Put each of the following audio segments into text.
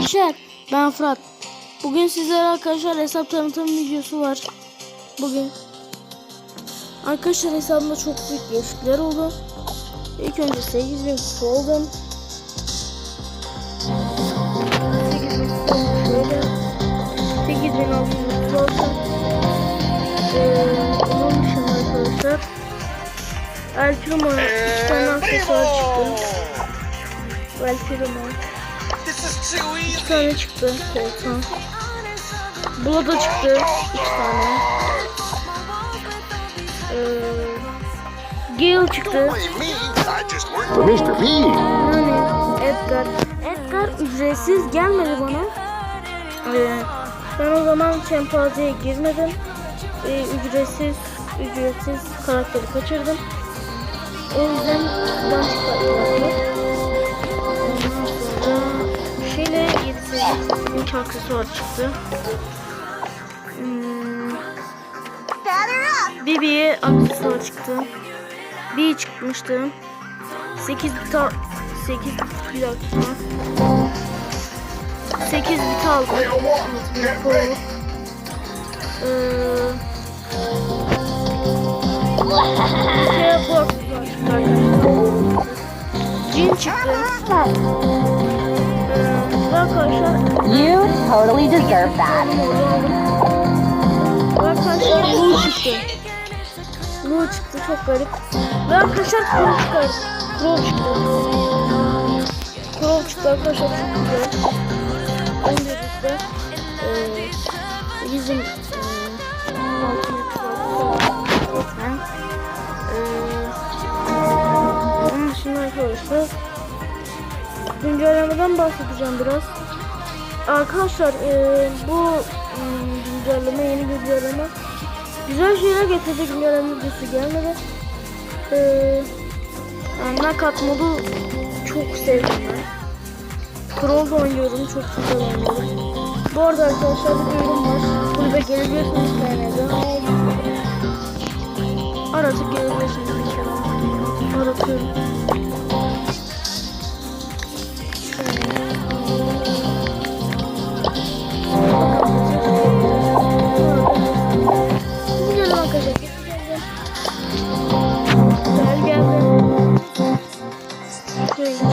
Arkadaşlar ben Fırat. Bugün sizlere arkadaşlar hesap tanıtım videosu var. Bugün. Arkadaşlar hesabımda çok büyük değişiklikler oldu. İlk önce 8000 kutu oldum. 8000 kutu şöyle. 8600 kutu oldum. Ee, onun dışında arkadaşlar. El Primo 2 tane aksesuar çıktı. El İki easy. tane çıktı koltuğun. Bula da çıktı. iki tane. Ee, Gale çıktı. Mr. P. Yani Edgar. Edgar ücretsiz gelmedi bana. Ee, ben o zaman Şempanze'ye girmedim. Ee, ücretsiz ücretsiz karakteri kaçırdım. O yüzden ben çıkarttım. 3 aksesuar çıktı. Hmm, Bibi'ye aksesuar çıktı. Bir çıkmıştı. 8 bit al 8 bir dakika. 8 bit aldım. Ee, çıktı arkadaşlar. Cin çıktı. Ee, You totally deserve that. Arkadaşlar Blue çıktı. Blue çıktı çok garip. Ve arkadaşlar Crow çıktı. Crow çıktı. Crow çıktı arkadaşlar çok güzel. Öncelikle eee bizim eee altındaki lütfen. Eee onun dışında arkadaşlar güncellemeden bahsedeceğim biraz. Arkadaşlar eee, bu ım, güncelleme yeni güncelleme güzel şeyler getirdi güncelleme videosu gelmedi. Eee yani nakat modu çok sevdim ben. Crawl'da oynuyorum çok güzel oynuyorum. Bu arada arkadaşlar bir duyurum var. Kulübe gelebilirsiniz beğenede. Aratıp gelebilirsiniz. Aratıyorum.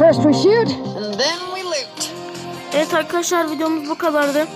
First we shoot, And then we loot. Evet arkadaşlar videomuz bu kadardı.